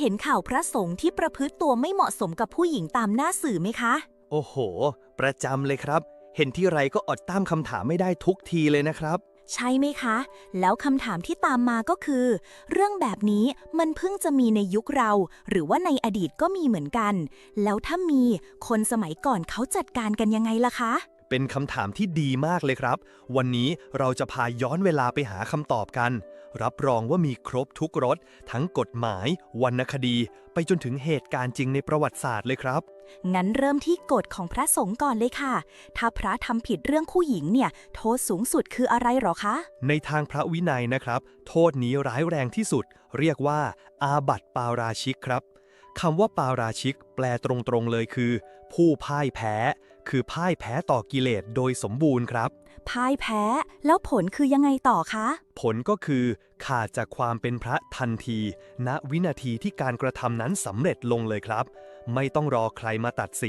เห็นข่าวพระสงฆ์ที่ประพฤติตัวไม่เหมาะสมกับผู้หญิงตามหน้าสื่อไหมคะ โอ้โห ประจำเลยครับ เห็นที่ไรก็อดตั้มคำถามไม่ได้ทุกทีเลยนะครับ ใช่ไหมคะ แล้วคำถามที่ตามมาก็คือ เรื่องแบบนี้มันเพิ่งจะมีในยุคเรา หรือว่าในอดีตก็มีเหมือนกัน แล้วถ้ามีคนสมัยก่อนเขาจัดการกันยังไงล่ะคะ เป็นคำถามที่ดีมากเลยครับ วันนี้เราจะพาย้อนเวลาไปหาคำตอบกัน รับรองว่ามีครบทุกรสทั้งกฎหมาย วรรณคดี ไปจนถึงเหตุการณ์จริงในประวัติศาสตร์เลยครับ งั้นเริ่มที่กฎของพระสงฆ์ก่อนเลยค่ะ ถ้าพระทำผิดเรื่องผู้หญิงเนี่ย โทษสูงสุดคืออะไรหรอคะ ในทางพระวินัยนะครับ โทษนี้ร้ายแรงที่สุด เรียกว่า อาบัติปาราชิกครับคำว่าปาราชิก แปลตรงๆเลยคือ ผู้พ่ายแพ้ คือพ่ายแพ้ต่อกิเลสโดยสมบูรณ์ครับ พ่ายแพ้แล้วผลคือยังไงต่อคะ ผลก็คือ ขาดจากความเป็นพระทันที ณวินาทีที่การกระทำนั้นสำเร็จลงเลยครับ ไม่ต้องรอใครมาตัดสิน